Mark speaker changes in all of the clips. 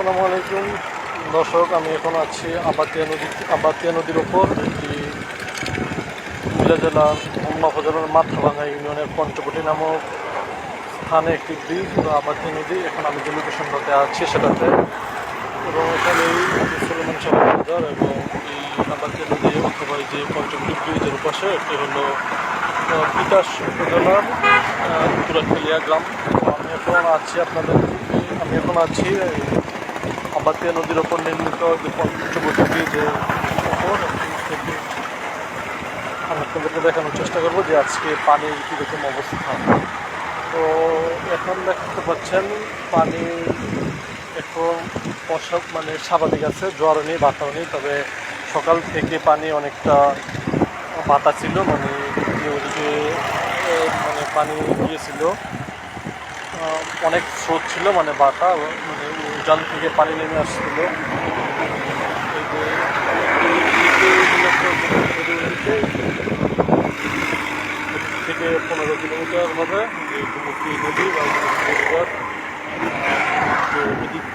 Speaker 1: আসসালামু আলাইকুম। দর্শক, আমি এখন আছি আবাতিয়া নদী, আবাতিয়া নদীর ওপর এটি কুমিল্লা জেলার হোমনা উপজেলার মাথাভাঙা ইউনিয়নের পঞ্চবটি নামক স্থানে একটি ব্রিজ বা আবাতিয়া নদী। এখন আমি যে লোকেশনটাতে আছি সেটাতে। এবং এখানে সুলেমান বাজার এবং এই আবাতিয়া নদী অথবা যে পঞ্চবটি ব্রিজের পাশে এটি হলো বিকাশ উপজেলার তুরাখালিয়া গ্রাম। আমি এখন আছি আপনাদের আমি এখন আছি আবাতিয়া নদীর ওপর নির্মিত যে পঞ্চবটি সেটি আমি আপনাদেরকে দেখানোর চেষ্টা করব যে আজকে পানির কীরকম অবস্থা। তো এখন দেখতে পাচ্ছেন, পানি এখন অসব মানে স্বাভাবিক আছে, জ্বর নেই বাতাও নেই, তবে সকাল থেকে পানি অনেকটা বাতা ছিল মানে ওদিকে মানে পানি গিয়েছিল। অনেক স্রোত ছিল মানে বাতা মানে উজান থেকে পানি নেমে আসছিল। থেকে পনেরো কিলোমিটার হবে, যে নদী বা গোমতী রিভার। তো এদিক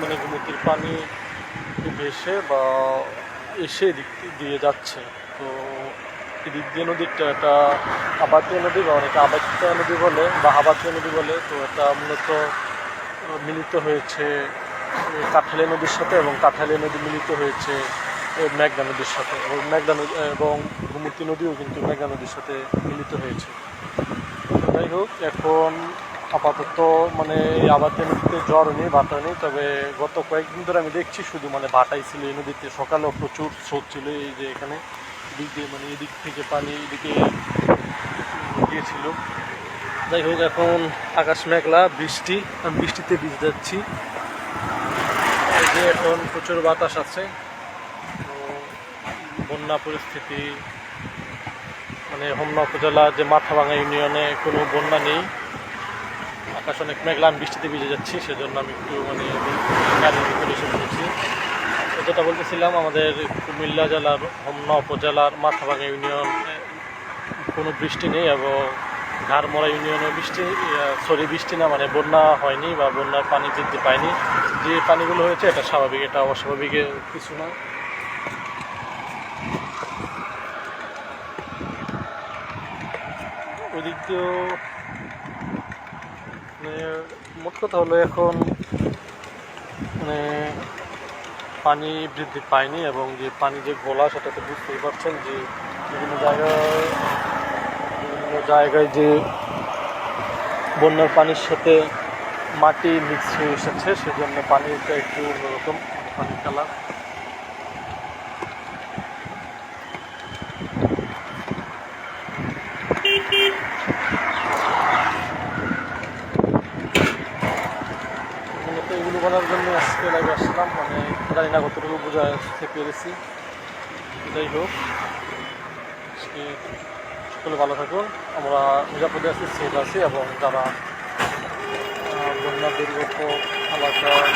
Speaker 1: মানে গোমতীর পানি ভেসে বা এসে এদিক দিয়ে যাচ্ছে। তো এদিক দিয়ে নদীটা একটা আবাতীয় নদী বা অনেকে আবাত্য নদী বলে বা আবাতীয় নদী বলে, তো এটা মূলত মিলিত হয়েছে এই নদীর সাথে এবং কাঠালিয়া নদী মিলিত হয়েছে মেঘনা নদীর সাথে। এবং মেঘনা নদী এবং গোমতী নদীও কিন্তু মেঘনা নদীর সাথে মিলিত হয়েছে। যাই হোক, এখন আপাতত মানে এই আবাদের নদীতে জ্বর নেই, ভাটা নেই, তবে গত কয়েকদিন ধরে আমি দেখছি শুধু মানে ভাটাই ছিল এই নদীতে। সকালেও প্রচুর স্রোত ছিল এই যে এখানে। এদিক দিয়ে মানে এদিক থেকে পানি এদিকে গিয়েছিল। যাই হোক, এখন আকাশ মেঘলা, বৃষ্টি, আমি বৃষ্টিতে ভিজে যাচ্ছি। যে এখন প্রচুর বাতাস আছে। বন্যা পরিস্থিতি মানে হোমনা উপজেলা যে মাথাভাঙা ইউনিয়নে কোনো বন্যা নেই। আকাশ অনেক মেঘলা, আমি বৃষ্টিতে ভিজে যাচ্ছি, সেজন্য আমি একটু মানে যেটা বলতেছিলাম, আমাদের কুমিল্লা জেলার হোমনা উপজেলার মাথাভাঙা ইউনিয়ন, কোনো বৃষ্টি নেই এবং ঘাড়মরা ইউনিয়নে বৃষ্টি সরি, বৃষ্টি না মানে বন্যা হয়নি বা বন্যার পানি বৃদ্ধি পায়নি। যে পানিগুলো হয়েছে, এটা স্বাভাবিক, এটা অস্বাভাবিক কিছু না। ওদিক দিয়েও মানে মোট কথা হলো এখন মানে পানি বৃদ্ধি পায়নি এবং যে পানি যে গোলা সেটাতে বুঝতেই পারছেন যে বিভিন্ন জায়গায় বিভিন্ন জায়গায় যে বন্যার পানির সাথে মাটি মিক্স হয়ে এসেছে, সেজন্য পানিটা একটু অন্যরকম, পানির কালার মূলত এগুলো বলার জন্য আজকে লাইভে আসলাম মানে জানি না কতটুকু বোঝাতে পেরেছি। যাই হোক, আজকে সকলে ভালো থাকুন। আমরা নিরাপদে আছি সেফ আছি এবং যারা বন্যা দুর্গত এলাকায়